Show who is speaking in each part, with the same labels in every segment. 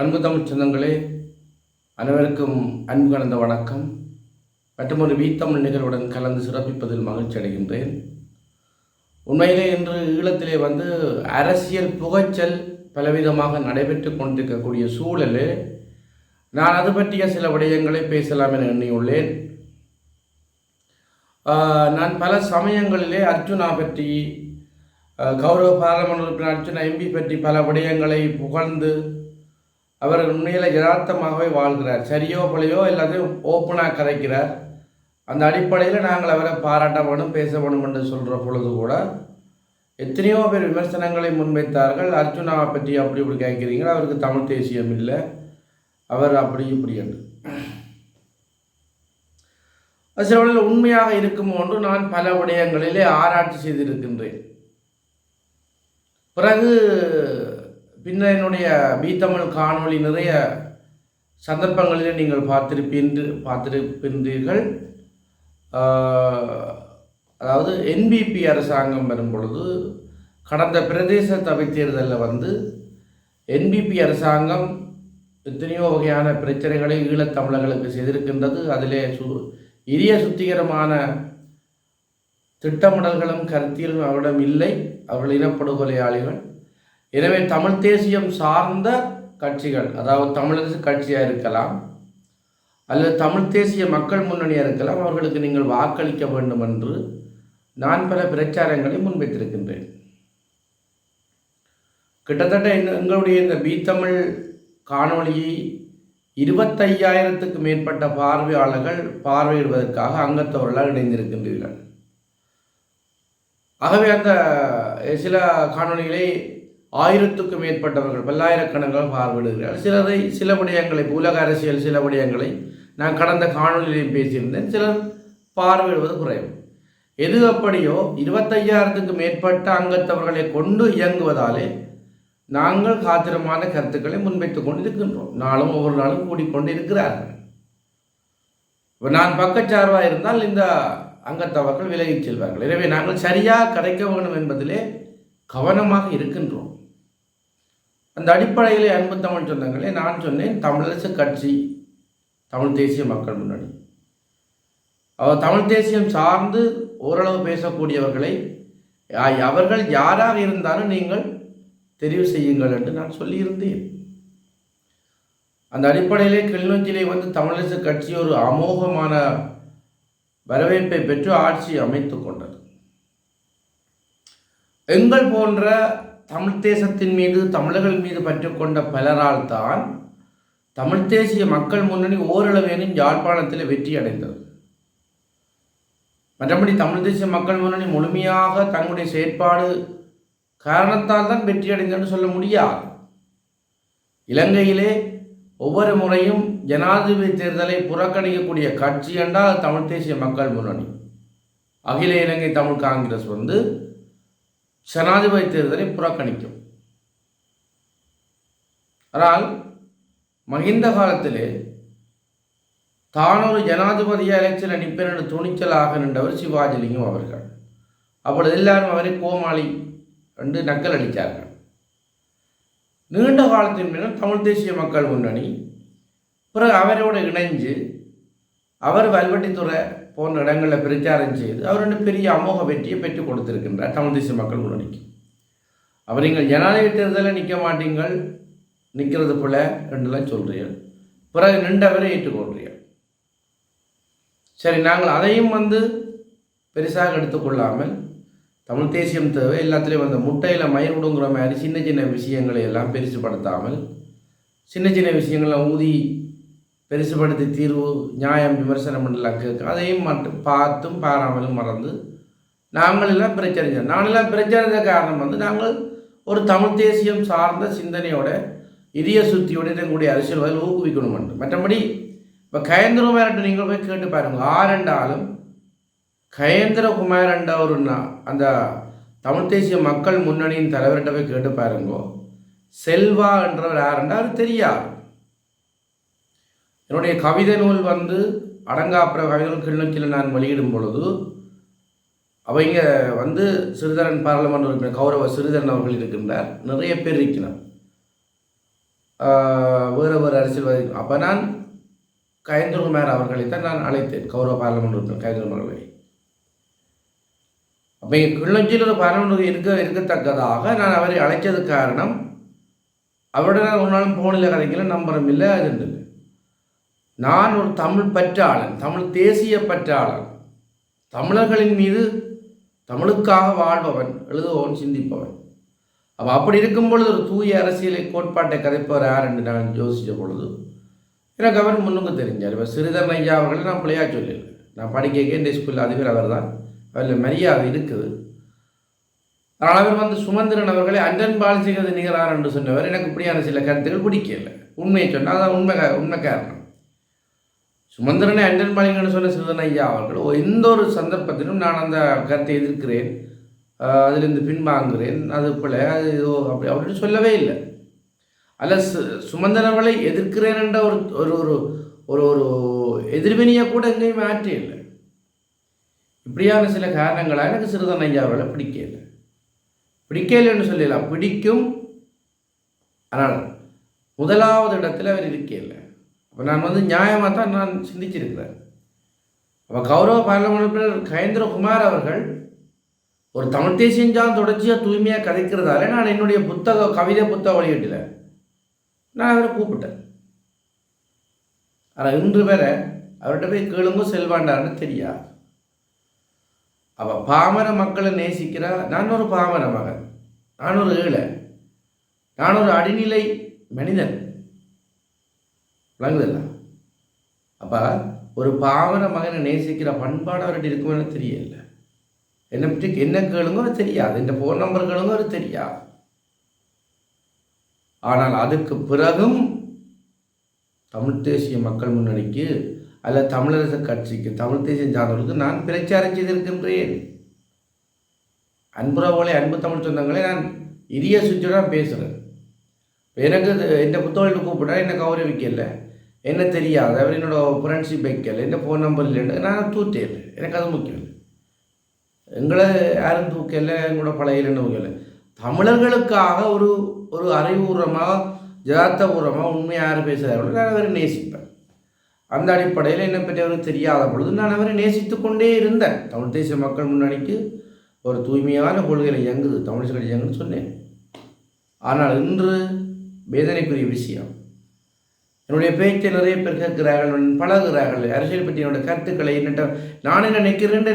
Speaker 1: அன்பு தமிழ் சொந்தங்களே அனைவருக்கும் அன்பு கலந்த வணக்கம். மற்றும் ஒரு வீத்தமிழ் நிகழ்வுடன் கலந்து சிறப்பிப்பதில் மகிழ்ச்சி அடைகின்றேன். உண்மையிலே இன்று ஈழத்திலே வந்து அரசியல் புகைச்சல் பலவிதமாக நடைபெற்று கொண்டிருக்கக்கூடிய சூழலில் நான் அது பற்றிய சில விடயங்களை பேசலாம் என எண்ணியுள்ளேன். நான் பல சமயங்களிலே அர்ஜுனா பற்றி கௌரவ பாராளுமன்ற உறுப்பினர் அர்ஜுனா எம்பி பற்றி பல விடயங்களை புகழ்ந்து அவர் உண்மையில் யதார்த்தமாகவே வாழ்கிறார். சரியோ பழையோ எல்லாத்தையும் ஓப்பனாக கரைக்கிறார் அந்த அடிப்படையில் நாங்கள் அவரை பாராட்ட வேணும் பேச வேணும் என்று சொல்கிற பொழுது கூட எத்தனையோ பேர் விமர்சனங்களை முன்வைத்தார்கள். அர்ஜுனாவை பற்றி அப்படி இப்படி கேட்குறீங்க அவருக்கு தமிழ் தேசியம் இல்லை. அவர் அப்படி இப்படி என்று. சில உண்மையாக இருக்கும் ஒன்று நான் பல விடயங்களிலே ஆராய்ச்சி செய்திருக்கின்றேன். பிறகு பின்னர் என்னுடைய தமிழ் காணொளி நிறைய சந்தர்ப்பங்களிலே நீங்கள் பார்த்திருப்பீன்று பார்த்திருப்பின்றீர்கள் அதாவது என்பிபி அரசாங்கம் வரும் பொழுது கடந்த பிரதேச சபை தேர்தலில் வந்து என்பிபி அரசாங்கம் எத்தனையோ வகையான பிரச்சனைகளை ஈழத்தமிழர்களுக்கு செய்திருக்கின்றது. அதிலே சு இரிய சுத்திகரமான திட்டமிடல்களும் கருத்தியலும் அவரிடம் இல்லை. அவர்கள் இனப்படுகொலையாளிகள். எனவே தமிழ் தேசியம் சார்ந்த கட்சிகள் அதாவது தமிழரசு கட்சியாக இருக்கலாம் அல்லது தமிழ் தேசிய மக்கள் முன்னணியாக இருக்கலாம் அவர்களுக்கு நீங்கள் வாக்களிக்க வேண்டும் என்று நான் பல பிரச்சாரங்களை முன்வைத்திருக்கின்றேன். கிட்டத்தட்ட எங்களுடைய இந்த பீத்தமிழ் காணொளியை இருபத்தையாயிரத்துக்கு மேற்பட்ட பார்வையாளர்கள் பார்வையிடுவதற்காக அங்கத்தவர்களால் இணைந்திருக்கின்றீர்கள். ஆகவே அந்த சில காணொளிகளை ஆயிரத்துக்கும் மேற்பட்டவர்கள் பல்லாயிரக்கணக்கான பார்வையிடுகிறார்கள். சிலரை சில விடயங்களை உலக அரசியல் சில விடயங்களை நான் கடந்த காணொலியிலையும் பேசியிருந்தேன். சிலர் பார்வையிடுவது குறைவு. எது அப்படியோ இருபத்தையாயிரத்துக்கு மேற்பட்ட அங்கத்தவர்களை கொண்டு இயங்குவதாலே நாங்கள் காத்திரமான கருத்துக்களை முன்வைத்துக் கொண்டு இருக்கின்றோம் நாளும் ஒவ்வொரு நாளும் கூடிக்கொண்டு இருக்கிறார்கள். நான் பக்கச்சார்பாக இருந்தால் இந்த அங்கத்தவர்கள் விலகிச் செல்வார்கள். எனவே நாங்கள் சரியாக கிடைக்க வேண்டும் என்பதிலே கவனமாக இருக்கின்றோம். அந்த அடிப்படையில் அன்பு தமிழ் சொந்தங்களே நான் சொன்னேன் தமிழரசு கட்சி தமிழ் தேசிய மக்கள் முன்னணி. அவர் தமிழ் தேசியம் சார்ந்து ஓரளவு பேசக்கூடியவர்களை அவர்கள் யாராக இருந்தாலும் நீங்கள் தெரிவு செய்யுங்கள் என்று நான் சொல்லியிருந்தேன். அந்த அடிப்படையிலே கிளிநொச்சியிலே வந்து தமிழரசு கட்சி ஒரு அமோகமான வரவேற்பை பெற்று ஆட்சி அமைத்து கொண்டது. எங்கள் போன்ற தமிழ் தேசத்தின் மீது தமிழர்கள் மீது பற்று கொண்ட பலரால் தான் தமிழ் தேசிய மக்கள் முன்னணி ஓரளவேனும் யாழ்ப்பாணத்தில் வெற்றி அடைந்தது. மற்றபடி தமிழ் தேசிய மக்கள் முன்னணி முழுமையாக தங்களுடைய செயற்பாடு காரணத்தால் தான் வெற்றி அடைந்தன்னு சொல்ல முடியாது. இலங்கையிலே ஒவ்வொரு முறையும் ஜனாதிபதி தேர்தலை புறக்கணிக்கக்கூடிய கட்சி என்றால் தமிழ் தேசிய மக்கள் முன்னணி. அகில இலங்கை தமிழ் காங்கிரஸ் வந்து ஜனாதிபதி தேர்தலை புறக்கணிக்கும். ஆனால் மகிந்த காலத்திலே தான் ஒரு ஜனாதிபதி எலெக்ஷன் நிற்பேன் என்று துணிச்சலாக நின்றவர் சிவாஜிலிங்கம் அவர்கள். அப்பொழுது எல்லாரும் அவரை கோமாளி என்று நக்கல் அடித்தார்கள். நீண்ட காலத்தின் பின்னர் தமிழ் தேசிய மக்கள் முன்னணி பிறகு அவரோடு இணைஞ்சு அவர் வல்வெட்டித்துறை போன்ற இடங்களில் பிரச்சாரம் செய்து அவர் ரெண்டு பெரிய அமோக வெற்றியை பெற்றுக் கொடுத்திருக்கின்றார் தமிழ் தேசிய மக்கள் முன்னணிக்கு. அவர் நீங்கள் ஜனாதிபதி தேர்தலில் நிற்க மாட்டீங்கள் நிற்கிறது போல என்றெல்லாம் சொல்கிறீர்கள் பிறகு நின்றவரை ஏற்றுக்கொள்கிறீர்கள் சரி நாங்கள் அதையும் வந்து பெருசாக எடுத்துக்கொள்ளாமல் தமிழ் தேசியம் தேவை எல்லாத்துலேயும் அந்த முட்டையில் மயிர் விடுங்கிற மாதிரி சின்ன சின்ன விஷயங்களை எல்லாம் பெருசுப்படுத்தாமல் சின்ன சின்ன விஷயங்களை ஊதி பெருசுபடுத்தி தீர்வு நியாயம் விமர்சனம் பண்ணலாம் கேட்கும். அதையும் மட்டும் பார்த்தும் பாராமலும் மறந்து நாங்களெல்லாம் பிரச்சனை நாங்களெல்லாம் பிரச்சனை காரணம் வந்து நாங்கள் ஒரு தமிழ் தேசியம் சார்ந்த சிந்தனையோட இதய சுத்தியோட எங்களுடைய அரசியல்வாதிகள் ஊக்குவிக்கணும் என்று. மற்றபடி இப்போ கயந்திரகுமார்ட்ட நீங்கள் போய் கேட்டு பாருங்கள். ஆரண்டாலும் கயேந்திரகுமார் என்ற ஒரு அந்த தமிழ் தேசிய மக்கள் முன்னணியின் தலைவர்கிட்ட போய் கேட்டு பாருங்கோ. செல்வா என்றவர் யாருண்டா அவர் தெரியாது. என்னுடைய கவிதை நூல் வந்து அடங்காப்புற கவிதை நூல் நான் வெளியிடும் பொழுது அவங்க வந்து சிறிதரன் பாராளுமன்ற உறுப்பினர் கௌரவ சிறிதரன் அவர்கள் இருக்கின்றார். நிறைய பேர் இருக்கிறார் வேறு வேறு அரசியல்வாதி அப்போ நான் கயந்திரகுமார் அவர்களை தான் நான் அழைத்தேன் கௌரவ பாராளுமன்ற உறுப்பினர் கயந்திரகுமார் அவர்களை. அப்போ இங்கே கிள்ளஞ்சியில் ஒரு பார்லமெண்ட் இருக்க இருக்கத்தக்கதாக நான் அவரை அழைச்சது காரணம் அவரோட நான் ஒரு நாளும் போனில் கதைக்கல நம்பரும் இல்லை அது இல்லை நான் ஒரு தமிழ் பற்றாளன் தமிழ் தேசிய பற்றாளன். தமிழர்களின் மீது தமிழுக்காக வாழ்பவன் எழுதுபவன் சிந்திப்பவன். அப்போ அப்படி இருக்கும் பொழுது ஒரு தூய அரசியலை கோட்பாட்டை கதைப்பவர் யார் என்று நான் யோசித்த பொழுது எனக்கு அவர் முன்னுக்கு தெரிஞ்சார். இப்போ சிறிதரன் ஐயா அவர்களை நான் பிள்ளையா சொல்லியிருக்கேன். நான் படிக்க இந்த ஸ்கூலில் அதிபர் அவர் தான் அதில் மரியாதை இருக்குது. ஆனால் அவர் வந்து சுமந்திரன் அவர்களை அண்டன் பாலிசிக்கிறது நிகரார் என்று சொன்னவர். எனக்கு இப்படியான சில கருத்துக்கள் பிடிக்கல உண்மையை சொன்னால் அதான் உண்மை உண்மை காரணம். சுமந்திரனை அண்டன் பாலிங்கன்னு சொன்ன சிறுதன் ஐயா அவர்கள் எந்த ஒரு சந்தர்ப்பத்திலும் நான் அந்த கருத்தை எதிர்க்கிறேன். அதிலிருந்து பின்வாங்குகிறேன். அது போல் அது ஓ அப்படி அப்படின்னு சொல்லவே இல்லை. அல்ல சு சுமந்திரவளை எதிர்க்கிறேன் என்ற ஒரு ஒரு ஒரு ஒரு ஒரு எதிர்வினியை கூட எங்கேயும் மாற்றி இல்லை. இப்படியான சில காரணங்களால் எனக்கு சிறுதன் ஐயா அவர்களை பிடிக்கல பிடிக்கலைன்னு சொல்லலாம். பிடிக்கும். ஆனால் முதலாவது இடத்துல அவர் இருக்கல நான் வந்து நியாயமாக தான் நான் சிந்திச்சிருக்கிறேன். அப்போ கௌரவ பாராளுமன்ற உறுப்பினர் கயேந்திரகுமார் அவர்கள் ஒரு தமிழ் தேசியஞ்சான் தொடர்ச்சியாக தூய்மையாக கதைக்கிறதால நான் என்னுடைய புத்தக கவிதை புத்தக வெளியீட்டில் நான் அவரை கூப்பிட்டேன். ஆனால் இன்று வேற அவர்கிட்ட போய் கேளுங்க செல்வாண்டாருன்னு தெரியா அவள் பாமர மக்களை நேசிக்கிறா நான் ஒரு பாமர மகன் நான் ஒரு ஏழை நான் ஒரு அடிநிலை மனிதன். விளங்குதல்ல. அப்போ ஒரு பாவன மகனை நேசிக்கிற பண்பாடு அவர்கிட்ட இருக்குமென்னு தெரியல. என்னை பற்றி என்ன கேளுங்க அவர் தெரியாது. இந்த ஃபோன் நம்பர் கேளுங்க அவர் தெரியாது. ஆனால் அதுக்கு பிறகும் தமிழ் தேசிய மக்கள் முன்னணிக்கு அல்ல தமிழரசு கட்சிக்கு தமிழ் தேசியம் சார்ந்தவர்களுக்கு நான் பிரச்சாரம் செய்திருக்கின்றேன். அன்புறவோலை அன்பு தமிழ் சொந்தங்களை நான் இரிய சுற்றி தான் பேசுகிறேன் எனக்கு இந்த புத்தகத்தில் கூப்பிட்டா என்னை கௌரவிக்கல என்ன தெரியாது. அவர் என்னோட ஃப்ரெண்ட்ஷிப் வைக்கல என்ன ஃபோன் நம்பர் இல்லைன்னு நான் தூத்தேன். எனக்கு அது முக்கியம். இல்லை எங்களை யாரும் தூக்கல எங்களோட பழைய தூக்கல தமிழர்களுக்காக ஒரு ஒரு அறிவுபூர்வமாக ஜாத்தபூர்வமாக உண்மையாக யார் பேசுகிறார்களோ நான் அவரை நேசிப்பேன். அந்த அடிப்படையில் என்னை பற்றி அவருக்கு தெரியாத பொழுது நான் அவரை நேசித்து கொண்டே இருந்தேன். தமிழ் தேசிய மக்கள் முன்னணிக்கு ஒரு தூய்மையான கொள்கையில் இயங்குது தமிழ் கட்சி இயங்குன்னு சொன்னேன். ஆனால் இன்று வேதனைக்குரிய விஷயம் என்னுடைய பேச்சை நிறைய பேர் கேட்கிறார்கள் பழகுகிறார்கள். அரசியல் பற்றி என்னோட கருத்துக்களை என்னட்ட நான் என்ன நிற்கிறேன்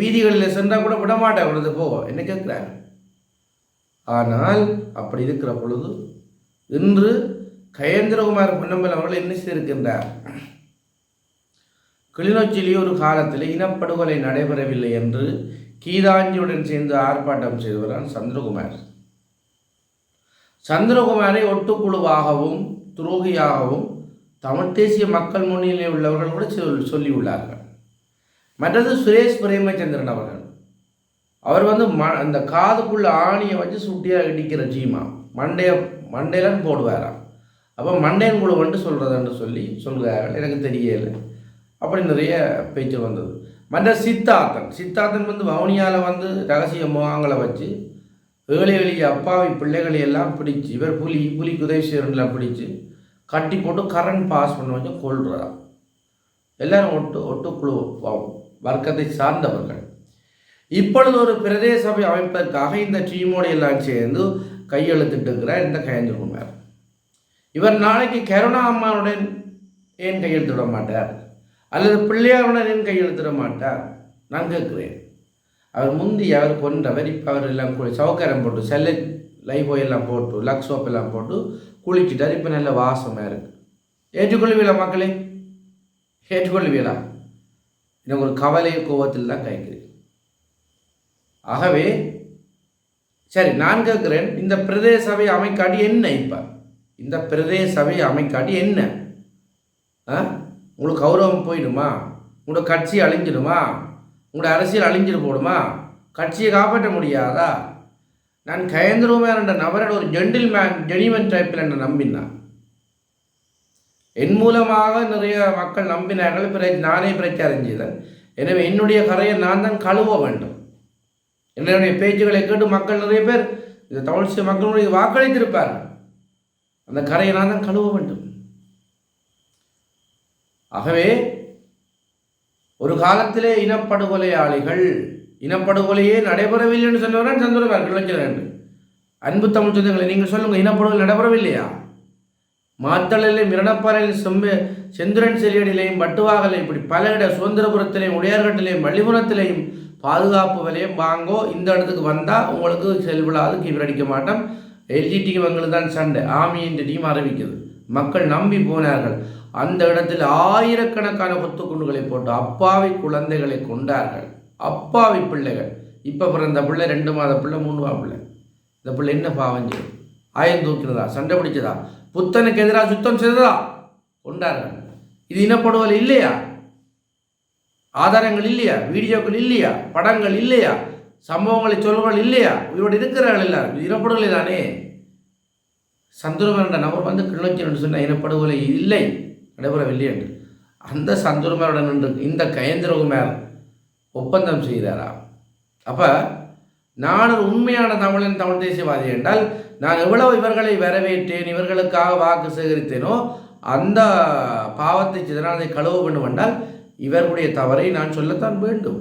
Speaker 1: வீதிகளில் சென்றால் கூட விட மாட்டேன் அவரது போ என்ன கேட்குறாங்க ஆனால் அப்படி இருக்கிற பொழுது இன்று கயேந்திரகுமார் பொன்னம்பல் அவர்கள் என்ன செய்திருக்கின்றார்? கிளிநொச்சியிலே ஒரு காலத்தில் இனப்படுகொலை நடைபெறவில்லை என்று கீதாஞ்சியுடன் சேர்ந்து ஆர்ப்பாட்டம் செய்தவரான் சந்திரகுமார். சந்திரகுமாரை ஒட்டுக்குழுவாகவும் துரோகியாகவும் தமிழ் தேசிய மக்கள் முன்னிலையில் உள்ளவர்கள் கூட சொல் சொல்லியுள்ளார்கள். மற்றது சுரேஷ் பிரேமச்சந்திரன் அவர்கள். அவர் வந்து ம அந்த காதுக்குள்ள ஆணியை வச்சு சுட்டியாக இடிக்கிற ஜீமா. மண்டைய மண்டையிலன்னு போடுவாராம். அப்போ மண்டையன் குழு வந்து சொல்கிறதுன்னு சொல்லி சொல்கிறார்கள். எனக்கு தெரியல. அப்படி நிறைய பேச்சு வந்தது. மற்ற சித்தார்த்தன். சித்தார்த்தன் வந்து வவுனியாவில் வந்து ரகசிய முகாங்களை வச்சு ஏழை எளிய அப்பாவி பிள்ளைகளை எல்லாம் பிடிச்சு இவர் புலி புலி குதேஸ்வரன்லாம் பிடிச்சி கட்டி போட்டு கரண்ட் பாஸ் பண்ண வச்சு கொள்றதாம் எல்லாரும் ஒட்டு ஒட்டுக்குழு வர்க்கத்தை சார்ந்தவர்கள். இப்பொழுது ஒரு பிரதேச சபை அமைப்பதற்காக இந்த டீமோடு எல்லாம் சேர்ந்து கையெழுத்திட்டுக்கிறார் இந்த கயந்திரகுமார் இவர் நாளைக்கு கருணா அம்மாவுடன் ஏன் கையெழுத்திட மாட்டார்? அல்லது பிள்ளையாருடன் ஏன் கையெழுத்திட மாட்டார்? நான் கேட்கிறேன். அவர் முந்தி அவர் கொன்றவர் இப்போ அவர் எல்லாம் குளி சவுக்கரம் போட்டு செல்ல லைஃப் எல்லாம் போட்டு லக்ஸ் சோப் எல்லாம் போட்டு குளிச்சுட்டார். இப்போ நல்ல வாசமாக இருக்கு. ஏற்றுக்கொள்வீங்களா மக்களே? ஏற்றுக்கொள்வீங்களா எனக்கு ஒரு கவலை கோவத்தில் தான் கேட்குறேன் ஆகவே சரி நான் கேட்குறேன் இந்த பிரதேச சபை அமைக்காட்டி என்ன இப்போ? இந்த பிரதேச சபை அமைக்காட்டி என்ன? ஆ? உங்களுக்கு கௌரவம் போயிடுமா? உங்களோட கட்சி அழிஞ்சிடுமா? உங்களோட அரசியல் அழிஞ்சிட்டு போடுமா? கட்சியை காப்பாற்ற முடியாதா? நான் கயந்திரகுமார் என்ற நபரோட ஒரு ஜென்டில் மேன் ஜெனிவன் டைப்பில் என்னை நம்பினான் என் மூலமாக நிறைய மக்கள் நம்பினார்கள் பிற நானே பிரச்சாரம் செய்தேன் எனவே என்னுடைய கரையை நான் தான் கழுவ வேண்டும். என்னுடைய பேச்சுகளை கேட்டு மக்கள் நிறைய பேர் இந்த தமிழ் மக்களுடைய வாக்களித்திருப்பார்கள் அந்த கரையை நான் தான் கழுவ வேண்டும். ஆகவே ஒரு காலத்திலே இனப்படுகொலையாளிகள் இனப்படுகொலையே நடைபெறவில்லைன்னு சொல்லுவார் சந்திரபார் கிளஞ்சல் அன்பு தமிழ் சொந்தங்களை நீங்கள் சொல்லுங்கள் இனப்படுகொலை நடைபெறவில்லையா? மாத்தளிலும் மிரணப்பாறையிலும் செம்ப செந்துரன் செல்லியடிலையும் பட்டுவாகலையும் இப்படி பல இட சுதந்திரபுரத்திலையும் உடையார்கட்டிலையும் வள்ளிபுரத்திலையும் பாதுகாப்பு விலையும் வாங்கோ இந்த இடத்துக்கு வந்தால் உங்களுக்கு செல்விழாது கீவர் மாட்டோம். எல்ஜிடிக்கு வங்களுக்கு தான் சண்டை ஆமி என்று டீம் அறிவிக்குது. மக்கள் நம்பி போனார்கள். அந்த இடத்தில் ஆயிரக்கணக்கான கொத்துக்குண்டுகளை போட்டு அப்பாவி குழந்தைகளை கொண்டார்கள். அப்பாவி பிள்ளைகள். இப்போ பிறந்த பிள்ளை ரெண்டு மாத பிள்ளை மூணு மாத பிள்ளை. இந்த பிள்ளை என்ன பாவம் செய்யும்? ஆயம் தூக்கினதா? சண்டை பிடிச்சதா? புத்தனுக்கு எதிராக சுத்தம் செய்ததா? கொண்டார்கள். இது இனப்படுவல் இல்லையா? ஆதாரங்கள் இல்லையா? வீடியோக்கள் இல்லையா? படங்கள் இல்லையா? சம்பவங்களை சொல்வர்கள் இல்லையா? இவரோடு இருக்கிறார்கள் எல்லாரும். இது தானே? சந்துருமன் நபர் வந்து கிளர்ச்சி சொன்ன இனப்படுகொலை இல்லை. நடைபெறவில்லை என்று. அந்த சந்துருமருடன் நின்று இந்த கயந்திரகுமார் ஒப்பந்தம் செய்கிறாரா? அப்போ நான் ஒரு உண்மையான தமிழன் தமிழ் தேசியவாதி என்றால் நான் எவ்வளவு இவர்களை வரவேற்றேன் இவர்களுக்காக வாக்கு சேகரித்தேனோ அந்த பாவத்தை செய்தனால் கழுவ வேண்டும் என்றால் இவர்களுடைய தவறை நான் சொல்லத்தான் வேண்டும்.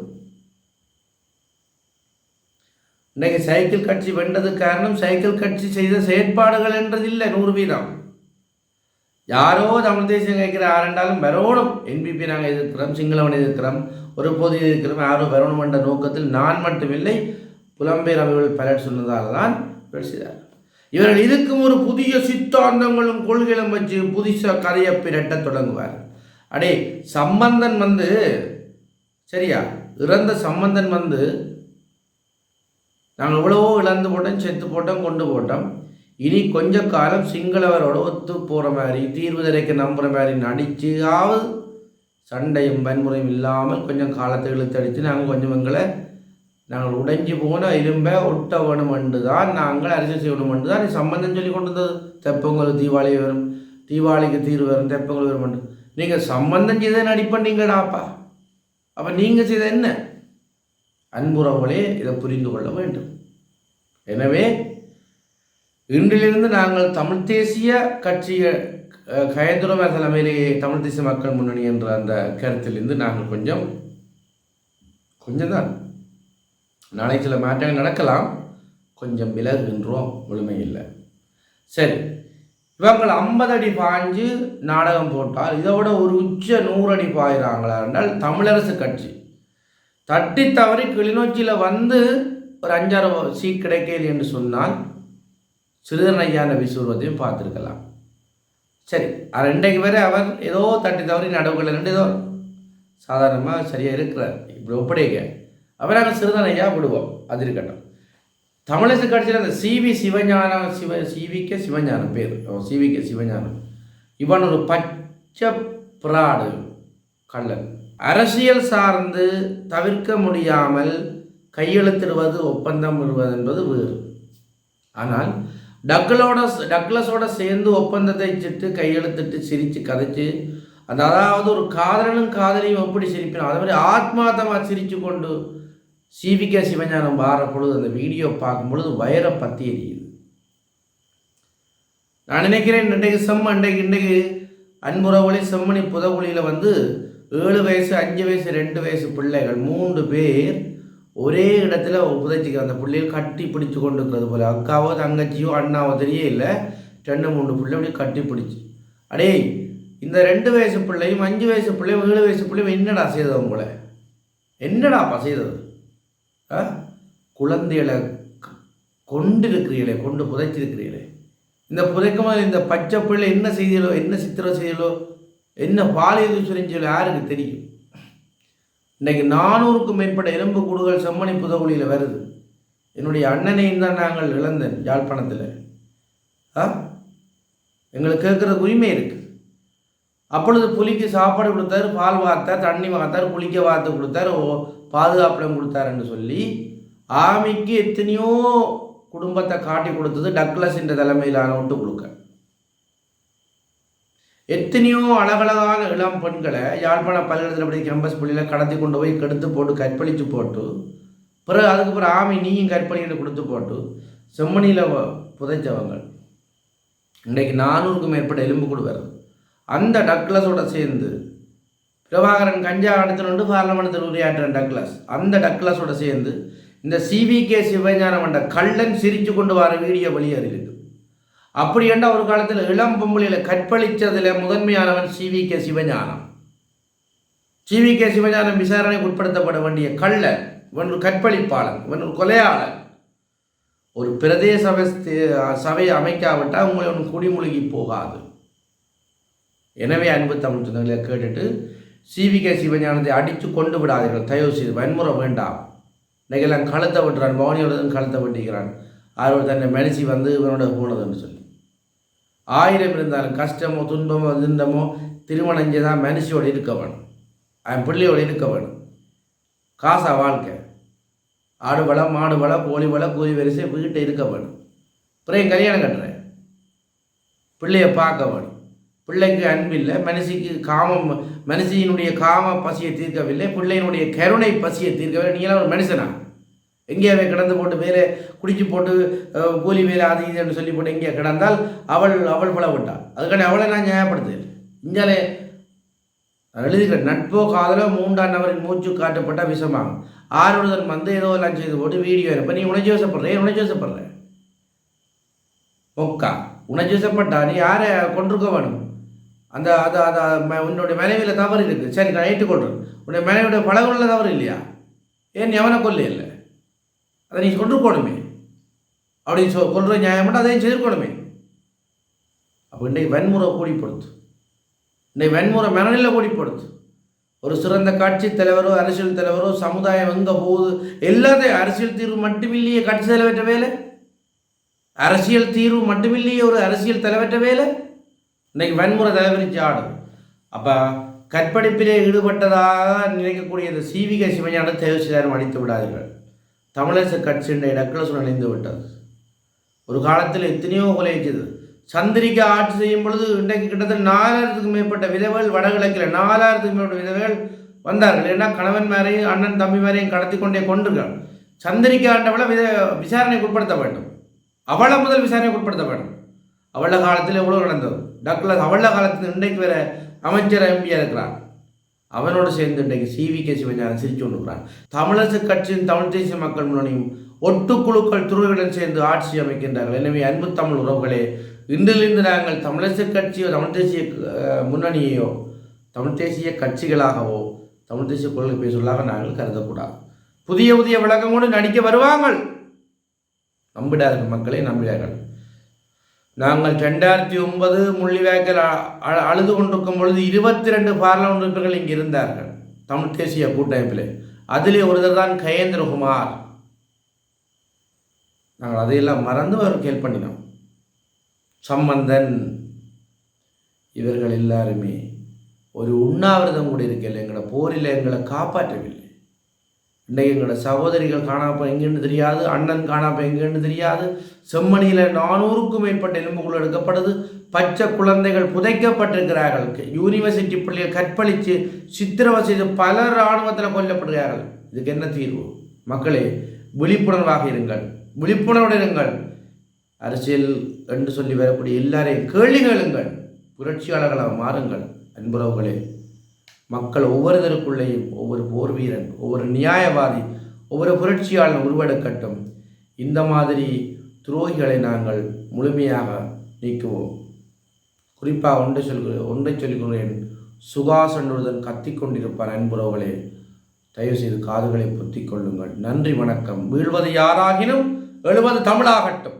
Speaker 1: இன்றைக்கு சைக்கிள் கட்சி வென்றது காரணம் சைக்கிள் கட்சி செய்த செயற்பாடுகள் என்றதில்லை நூறு வீதம். யாரோ தமிழ் தேசியம் கேட்கிற ஆரண்டாலும் வரணும் என்பிபி நாங்கள் எதிர்க்கிறோம் சிங்களவன் எதிர்க்கிறோம் ஒரு பொது எதிர்க்கிறோம் யாரோ வரணும் என்ற நோக்கத்தில் நான் மட்டுமில்லை புலம்பெயர் அவர்கள் பலர் சொன்னதால் தான் இவர் இவர்கள் இருக்கும் ஒரு புதிய சித்தாந்தங்களும் கொள்கைகளும் வச்சு புதுசாக கரையை பிரட்ட தொடங்குவார். அடே சம்பந்தன் வந்து சரியா இறந்த சம்பந்தன் வந்து நாங்கள் எவ்வளவோ இழந்து போட்டோம் செத்து போட்டோம் கொண்டு போட்டோம். இனி கொஞ்ச காலம் சிங்களவரோட ஒத்து போகிற மாதிரி தீர்வு திரைக்க நம்புகிற மாதிரி நடிச்சாவது சண்டையும் வன்முறையும் இல்லாமல் கொஞ்சம் காலத்தை இழுத்தடித்து நாங்கள் கொஞ்சம் எங்களை நாங்கள் உடைஞ்சு போன இரும்பை ஒட்ட வேணுமென்று தான் நாங்கள் அரசியல் செய்யணுமென்று தான் நீ சம்பந்தம் சொல்லி கொண்டு வந்தது தெப்பங்கள் தீபாவளி வரும் தீபாவளிக்கு தீர்வு வரும் தெப்பங்கள் வரும் நீங்கள் சம்பந்தம் செய்த நடிப்பண்ணீங்கடாப்பா அப்போ? நீங்கள் செய்த என்ன? அன்புறவுகளே இதை புரிந்து கொள்ள வேண்டும். எனவே இன்றிலிருந்து நாங்கள் தமிழ் தேசிய கட்சிய கயந்துரவர் தலைமையிலேயே தமிழ் தேசிய மக்கள் முன்னணி என்ற அந்த கருத்திலிருந்து நாங்கள் கொஞ்சம் கொஞ்சம் தான் நாளை சில மாற்றங்கள் நடக்கலாம். கொஞ்சம் விலகுகின்றோம். முழுமையில்லை சரி. இவங்கள் ஐம்பது அடி பாய்ஞ்சு நாடகம் போட்டால் இதோட ஒரு உச்ச நூறு அடி பாயிறாங்களா என்றால் தமிழரசு கட்சி. தட்டி தவறி கிளிநொச்சியில் வந்து ஒரு அஞ்சாறு சீட் கிடைக்கல என்று சொன்னால் சிறுதன் ஐயான விசுவதையும் பார்த்துருக்கலாம். சரி ரெண்டைக்கு வரை அவர் ஏதோ தட்டி தவறி நடவுகள் ரெண்டு ஏதோ சாதாரணமாக சரியாக இருக்கிறார். இப்படி ஒப்படைங்க அவரை நாங்கள் சிறுதன் ஐயா விடுவோம் அது இருக்கட்டும். தமிழிசை கட்சியில் அந்த சிவி சிவஞானம் சிவ சிவிக்க சிவஞானம் பேர். சிவிக்க சிவஞானம். இவன் ஒரு பச்சை பிராடு கள்ளன். அரசியல் சார்ந்து தவிர்க்க முடியாமல் கையெழுத்திடுவது ஒப்பந்தம் விடுவது என்பது வேறு. ஆனால் டக்ளோட டக்ளஸோட சேர்ந்து ஒப்பந்தத்தை சிட்டு கையெழுத்துட்டு சிரித்து கதைச்சு அந்த அதாவது ஒரு காதலனும் காதலியும் எப்படி சிரிப்பினோம் அதே மாதிரி ஆத்மாத்தமாக சிரித்து கொண்டு சிவிகே சிவஞானம் வார பொழுது அந்த வீடியோ பார்க்கும் பொழுது வயரை பற்றி எரியுது. நான் நினைக்கிறேன் இன்றைக்கு செம்ம அன்றைக்கு இன்றைக்கு அன்புறவொளி செம்மணி புதகுழியில் வந்து ஏழு வயசு அஞ்சு வயசு ரெண்டு வயசு பிள்ளைகள் மூன்று பேர் ஒரே இடத்துல புதைச்சிக்கிற அந்த பிள்ளைகள் கட்டி பிடிச்சு கொண்டு இருக்கிறது போல. அக்காவோ தங்கச்சியோ அண்ணாவோ தெரிய இல்லை. ரெண்டு மூணு பிள்ளை அப்படி கட்டி பிடிச்சி. அடே இந்த ரெண்டு வயசு பிள்ளையும் அஞ்சு வயசு பிள்ளையும் ஏழு வயசு பிள்ளையும் என்னடா செய்தது உங்களை என்னடாப்பா செய்தது? ஆ? குழந்தைகளை கொண்டிருக்கிறீர்களே கொண்டு புதைச்சிருக்கிறீர்களே. இந்த புதைக்கும் போது இந்த பச்சை பிள்ளை என்ன செய்தியலோ என்ன சித்திரம் செய்யலோ என்ன பாலியல் சுரிஞ்சலோ யாருக்கு தெரியும்? இன்றைக்கு நானூறுக்கும் மேற்பட்ட எலும்பு கூடுகள் செம்மணி புதகுழியில் வருது. என்னுடைய அண்ணனையும் தான் நாங்கள் இழந்தேன் யாழ்ப்பாணத்தில். ஆ? எங்களுக்கு கேட்குறதுக்கு உரிமை இருக்குது அப்பொழுது புலிக்கு சாப்பாடு கொடுத்தாரு பால் வார்த்தார் தண்ணி வார்த்தார் புளிக்க வார்த்து கொடுத்தார் பாதுகாப்பிடம் கொடுத்தாருன்னு சொல்லி ஆமிக்கு எத்தனையோ குடும்பத்தை காட்டி கொடுத்தது டக்ளஸ் என்ற தலைமையிலான ஒட்டு கொடுக்க எத்தனையோ அழகழகான இளம் பெண்களை யாழ்ப்பாண பல்கலைக்கழகப்படி கேம்பஸ் பள்ளியில் கடத்தி கொண்டு போய் கெடுத்து போட்டு கற்பழித்து போட்டு பிறகு அதுக்கப்புறம் ஆமை நீயும் கற்பழின்னு கொடுத்து போட்டு செம்மணியில் புதைச்சவங்க இன்றைக்கு நானூறுக்கும் மேற்பட்ட எலும்பு கூட வருது. அந்த டக்ளஸோட சேர்ந்து பிரபாகரன் கஞ்சா அடுத்து பார்லமெண்ட்டில் உரையாற்றுறன் டக்ளஸ். அந்த டக்ளஸோட சேர்ந்து இந்த சிவிகே சிவஞானம் என்ற கள்ளன் சிரித்து கொண்டு வர வீடியோ வழியாக இருக்கு அப்படி என்ற ஒரு காலத்தில் இளம் பொம்பளையில் கற்பழித்ததில் முதன்மையானவன் C V K Sivagnanam. C V K Sivagnanam விசாரணைக்கு உட்படுத்தப்பட வேண்டிய கள்ளன் இவன் ஒரு கற்பழிப்பாளன் இவன் ஒரு கொலையாளன். ஒரு பிரதேச சபை- அமைக்காவிட்டால் உங்களை ஒன்று குடிமூழ்கி போகாது. எனவே அன்பு தமிழ் சொந்தங்களை கேட்டுட்டு சிவிகே சிவஞானத்தை அடித்து கொண்டு விடாதீர்கள். தயவு செய்து வன்முறை வேண்டாம். இன்னைக்கெல்லாம் கழுத்தை விட்டுறான் பவனியோடதும் கழுத்தை வெட்டிக்கிறான். அவர் தன்னை மனசி வந்து இவனோட போனதுன்னு சொல்லி. ஆயிரம் இருந்தாலும் கஷ்டமோ துன்பமோ துன்பமோ திருமணம் தான் மனுஷியோடு இருக்க வேணும். அவன் பிள்ளையோடு இருக்க வேணும். காசா வாழ்க்கை. ஆடு வளம் மாடு வளம் கோழி வளம் கூலி வரிசை வீட்டை இருக்க வேணும். பிறகு கல்யாணம் கட்டுறேன் பிள்ளைய பார்க்க வேணும். பிள்ளைக்கு அன்பில்லை மனுஷிக்கு காமம் மனுஷியினுடைய காம பசியை தீர்க்கவில்லை பிள்ளையினுடைய கருணை பசியை தீர்க்கவில்லை. நீங்களாம் ஒரு மனுஷனா? எங்கேயாவே கிடந்து போட்டு வேலை குடிச்சு போட்டு கூலி வேலை அது இதுன்னு சொல்லி போட்டு எங்கேயா கிடந்தால் அவள் அவள் பல விட்டாள் அதுக்காண்டி அவளை நான் நியாயப்படுத்து இஞ்சாலே எழுதுகிறேன் நட்போ காதலோ மூன்றாம் நபரின் மூச்சு காட்டப்பட்ட விஷமாகும் ஆறுடன் வந்து ஏதோ எல்லாம் செய்து போட்டு வீடியோ இப்போ நீ உணர்ச்சி வசப்படுற உணர்ச்சி வசப்படுற மொக்கா உணர்ச்சி வசப்பட்டா நீ யாரை கொண்டிருக்க வேணும்? அந்த அது அது ம- உன்னுடைய மனைவியில் தவறு இருக்குது. சரி நான் ஏற்றுக்கொள்கிறேன் உன்னுடைய மனைவியோட பழகுள்ள தவறு இல்லையா? ஏன் நீ அவனை கொல்ல இல்லை அதை நீ கொண்டிருக்கணுமே அப்படி சொ கொள்கிற நியாயம் அதையும் செய்திருக்கணுமே அப்போ இன்றைக்கு வன்முறை கூடிப்படுத்து இன்றைக்கு வன்முறை மனநிலை கூடிப்படுத்து ஒரு சிறந்த கட்சி தலைவரோ அரசியல் தலைவரோ சமுதாயம் எங்கே போகுது எல்லாத்தையும் அரசியல் தீர்வு மட்டுமில்லையே கட்சி தலைவற்ற வேலை? அரசியல் தீர்வு மட்டுமில்லையே ஒரு அரசியல் தலைவற்ற வேலை? இன்றைக்கு வன்முறை தலைவரிச்சு ஆடும் அப்போ கற்படிப்பிலே ஈடுபட்டதாக நினைக்கக்கூடிய இந்த சீவிக சிவஞான தேவசிதாரம் அடித்து விடாதீர்கள். தமிழரசு கட்சியின் டக்ளஸ் அணிந்து விட்டது. ஒரு காலத்தில் எத்தனையோ கொலை செய்தது. சந்திரிகா ஆட்சி செய்யும் பொழுது இன்றைக்கு கிட்டத்தட்ட நாலாயிரத்துக்கு மேற்பட்ட விதவைகள் வடகிழக்கில் நாலாயிரத்துக்கு மேற்பட்ட விதவைகள் வந்தார்கள். ஏன்னா கணவன்மாரையும் அண்ணன் தம்பி மாரையும் கடத்தி கொண்டே கொண்டிருக்காள் சந்திரிகா ஆண்டவளை வித விசாரணைக்கு உட்படுத்த வேண்டும். அவளை முதல் விசாரணைக்கு உட்படுத்த வேண்டும். அவள காலத்தில் எவ்வளோ நடந்தது? டக்ளஸ் அவள காலத்தில் இன்றைக்கு வேற அமைச்சர் எம்பியாக இருக்கிறான் அவனோடு சேர்ந்து இன்றைக்கு சிவி கே சிவஞானம் சிரிச்சு கொண்டிருக்கிறான். தமிழரசு கட்சியின் தமிழ் தேசிய மக்கள் முன்னணியும் ஒட்டுக்குழுக்கள் துறையுடன் சேர்ந்து ஆட்சி அமைக்கின்றார்கள். எனவே அன்பு தமிழ் உறவுகளே இன்றிலிருந்து நாங்கள் தமிழரசு கட்சியோ தமிழ் தேசிய முன்னணியையோ தமிழ் தேசிய கட்சிகளாகவோ தமிழ் தேசிய கொள்கை பேசுவதாக நாங்கள் கருதக்கூடாது. புதிய புதிய விளக்கங்களோடு நடிக்க வருவாங்கள் நம்பிடார்கள் மக்களை நம்பிடார்கள் நாங்கள் ரெண்டாயிரத்தி ஒன்பது முள்ளிவாய்க்கல் அ- அழுது கொண்டிருக்கும் பொழுது இருபத்தி ரெண்டு பார்லமெண்ட் உறுப்பினர்கள் இங்கே இருந்தார்கள் தமிழ் தேசிய கூட்டமைப்பில். அதிலே ஒருத்தர் தான் கயேந்திரகுமார். நாங்கள் அதையெல்லாம் மறந்து அவர் கேள் பண்ணினோம். சம்பந்தன் இவர்கள் எல்லாருமே ஒரு உண்ணாவிரதம் கூட இருக்கல எங்களை போரில் எங்களை காப்பாற்றவில்லை. இன்றைக்கு எங்களோட சகோதரிகள் காணாப்ப எங்கேன்னு தெரியாது அண்ணன் காணாப்ப எங்கேன்னு தெரியாது. செம்மணியில் நானூறுக்கும் மேற்பட்ட எலும்புகள் எடுக்கப்படுது. பச்சை குழந்தைகள் புதைக்கப்பட்டிருக்கிறார்கள். யூனிவர்சிட்டி பிள்ளைகள் கற்பழித்து சித்திரவதை செய்து பல இராணுவத்தில் கொல்லப்படுகிறார்கள். இதுக்கு என்ன தீர்வு? மக்களே விழிப்புணர்வாக இருங்கள். விழிப்புணர்வுடன் இருங்கள். அரசியல் என்று சொல்லி வரக்கூடிய எல்லாரையும் கேள்வி கேளுங்கள். புரட்சியாளர்களாக மாறுங்கள். அன்புறவுகளே. மக்கள் ஒவ்வொருத்தருக்குள்ளேயும் ஒவ்வொரு போர் வீரன் ஒவ்வொரு நியாயவாதி ஒவ்வொரு புரட்சியாளன் உருவெடுக்கட்டும். இந்த மாதிரி துரோகிகளை நாங்கள் முழுமையாக நீக்குவோம். குறிப்பாக ஒன்றை சொல்கிறேன் ஒன்றை சொல்கிறேன். சுகாசனுடன் கத்திக் கொண்டிருப்பார் அன்புறவுகளே. தயவு செய்து காதுகளை பொத்திக் கொள்ளுங்கள். நன்றி வணக்கம். வீழ்வது யாராகினும் எழுவது தமிழாகட்டும்.